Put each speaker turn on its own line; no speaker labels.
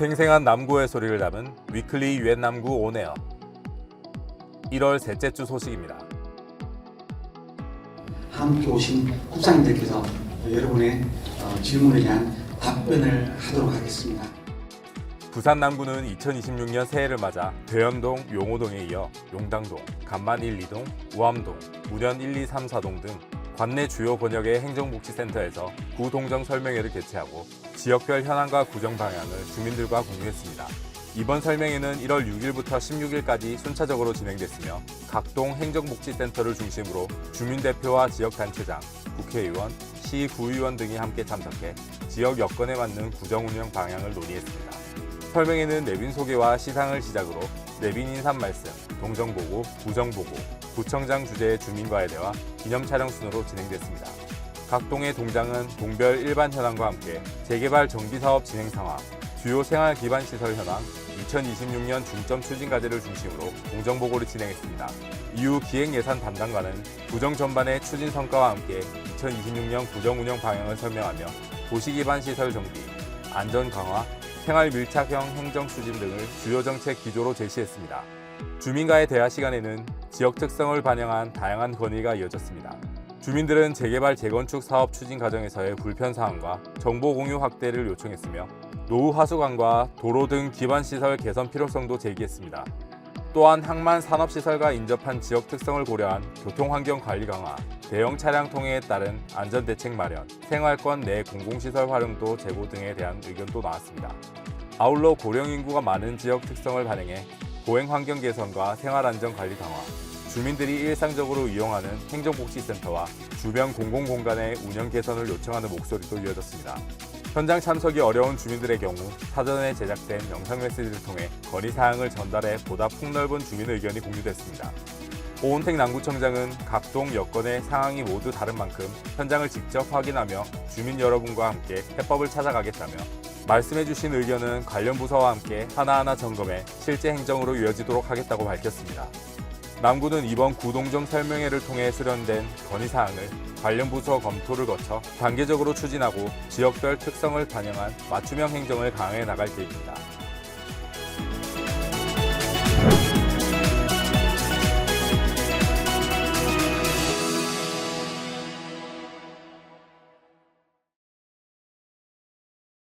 생생한 남구의 소리를 담은 위클리 유엔 남구 온에어 1월 셋째 주 소식입니다.
함께 오신 국장님들께서 여러분의 어, 질문에 대한 답변을 하도록 하겠습니다.
부산 남구는 2026년 새해를 맞아 대연동, 용호동에 이어 용당동, 간만 1, 2동, 우암동, 문현 1, 2, 3, 4동 등 관내 주요 권역의 행정복지센터에서 구동정 설명회를 개최하고 지역별 현황과 구정 방향을 주민들과 공유했습니다. 이번 설명회는 1월 6일부터 16일까지 순차적으로 진행됐으며 각동 행정복지센터를 중심으로 주민대표와 지역단체장, 국회의원, 시 구의원 등이 함께 참석해 지역 여건에 맞는 구정 운영 방향을 논의했습니다. 설명회는 내빈 소개와 시상을 시작으로 내빈 인사 말씀, 동정 보고, 구정 보고, 구청장 주재의 주민과의 대화, 기념 촬영 순으로 진행됐습니다. 각 동의 동장은 동별 일반 현황과 함께 재개발 정비 사업 진행 상황, 주요 생활 기반 시설 현황, 2026년 중점 추진 과제를 중심으로 공정 보고를 진행했습니다. 이후 기획 예산 담당관은 구정 전반의 추진 성과와 함께 2026년 구정 운영 방향을 설명하며 도시 기반 시설 정비, 안전 강화, 생활 밀착형 행정 추진 등을 주요 정책 기조로 제시했습니다. 주민과의 대화 시간에는 지역 특성을 반영한 다양한 건의가 이어졌습니다. 주민들은 재개발 재건축 사업 추진 과정에서의 불편 사항과 정보 공유 확대를 요청했으며 노후 하수관과 도로 등 기반 시설 개선 필요성도 제기했습니다. 또한 항만 산업시설과 인접한 지역 특성을 고려한 교통환경 관리 강화, 대형 차량 통행에 따른 안전 대책 마련, 생활권 내 공공시설 활용도 제고 등에 대한 의견도 나왔습니다. 아울러 고령 인구가 많은 지역 특성을 반영해 보행 환경 개선과 생활 안전 관리 강화, 주민들이 일상적으로 이용하는 행정복지센터와 주변 공공공간의 운영 개선을 요청하는 목소리도 이어졌습니다. 현장 참석이 어려운 주민들의 경우 사전에 제작된 영상 메시지를 통해 건의 사항을 전달해 보다 폭넓은 주민 의견이 공유됐습니다. 오은택 남구청장은 각동 여건의 상황이 모두 다른 만큼 현장을 직접 확인하며 주민 여러분과 함께 해법을 찾아가겠다며 말씀해주신 의견은 관련 부서와 함께 하나하나 점검해 실제 행정으로 이어지도록 하겠다고 밝혔습니다. 남구는 이번 구동정 설명회를 통해 수련된 건의사항을 관련 부서 검토를 거쳐 단계적으로 추진하고 지역별 특성을 반영한 맞춤형 행정을 강화해 나갈 계획입니다.